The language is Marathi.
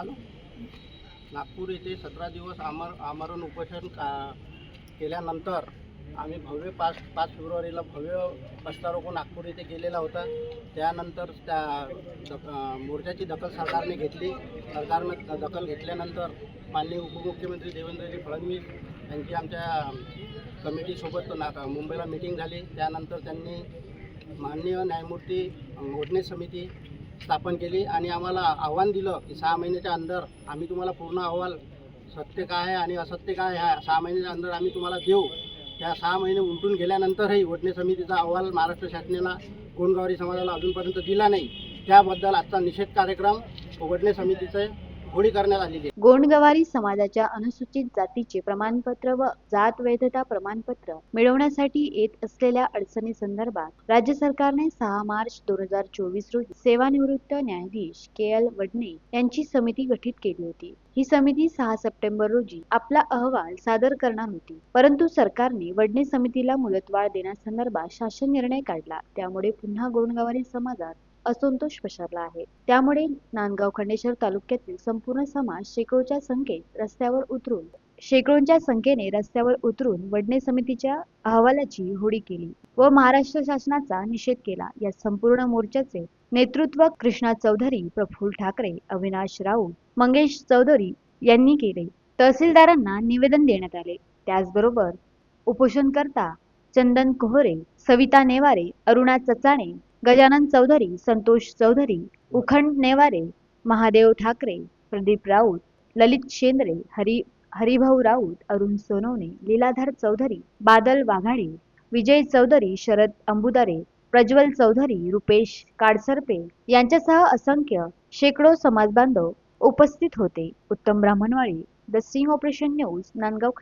हॅलो नागपूर येथे सतरा दिवस आमर आमरण उपोषण का केल्यानंतर आम्ही भव्य पाच पाच फेब्रुवारीला भव्य रस्ता नागपूर येथे गेलेला होता. त्यानंतर त्या दक मोर्चाची दखल सरकारने घेतली. सरकारनं दखल घेतल्यानंतर माननीय उपमुख्यमंत्री देवेंद्रजी फडणवीस यांची आमच्या कमिटीसोबत ना मुंबईला मिटिंग झाली. त्यानंतर त्यांनी माननीय न्यायमूर्ती मोडणे समिती स्थापन केली आणि आम्हाला आव्हान दिलं की सहा महिन्याच्या अंदर आम्ही तुम्हाला पूर्ण अहवाल सत्य काय आहे आणि असत्य काय आहे सहा महिन्याच्या अंदर आम्ही तुम्हाला देऊ. त्या सहा महिने उलटून गेल्यानंतरही वडणे समितीचा अहवाल महाराष्ट्र शासनाला गोंडगावरी समाजाला अजूनपर्यंत दिला नाही. त्याबद्दल आजचा निषेध कार्यक्रम वडणे समितीचे होळी करण्यात आलेली आहे. गोंडगवारी समाजाच्या अनुसूचित जातीचे प्रमाणपत्र व जात वैधता प्रमाणपत्र मिळवण्यासाठी येत असलेल्या अडचणी संदर्भात राज्य सरकारने सहा मार्च दोन हजार चोवीस रोजी सेवानिवृत्त न्यायाधीश के एल वडणे यांची समिती गठीत केली होती. ही समिती सहा सप्टेंबर रोजी आपला अहवाल सादर करणार होती. परंतु सरकारने वडणे समितीला मुदतवाढ देण्यासंदर्भात शासन निर्णय काढला. त्यामुळे पुन्हा गोंडगावारी समाजात असंतोष पसरला आहे. त्यामुळे नांदगाव खंडेश्वर तालुक्यातील संपूर्ण समाज शेकडोच्या संख्येत रस्त्यावर उतरून शेकडोंच्या संख्येने रस्त्यावर उतरून वडणे समितीच्या अहवालाची होडी केली व महाराष्ट्र शासनाचा निषेध केला. या संपूर्ण मोर्चाचे नेतृत्व कृष्णा चौधरी प्रफुल्ल ठाकरे अविनाश राऊत मंगेश चौधरी यांनी केले. तहसीलदारांना निवेदन देण्यात आले. त्याचबरोबर उपोषणकर्ता चंदन कोहरे सविता नेवारे अरुणा चचाणे गजानन चौधरी संतोष चौधरी उखंड नेवारे महादेव ठाकरे प्रदीप राऊत ललित शेंद्रे हरी हरिभाऊ राऊत अरुण सोनवणे लीलाधर चौधरी बादल वाघाडे विजय चौधरी शरद अंबुदारे प्रज्वल चौधरी रुपेश काडसरपे यांच्यासह असंख्य शेकडो समाजबांधव उपस्थित होते. उत्तम Brahmanwadi the sting operation news Nandgaon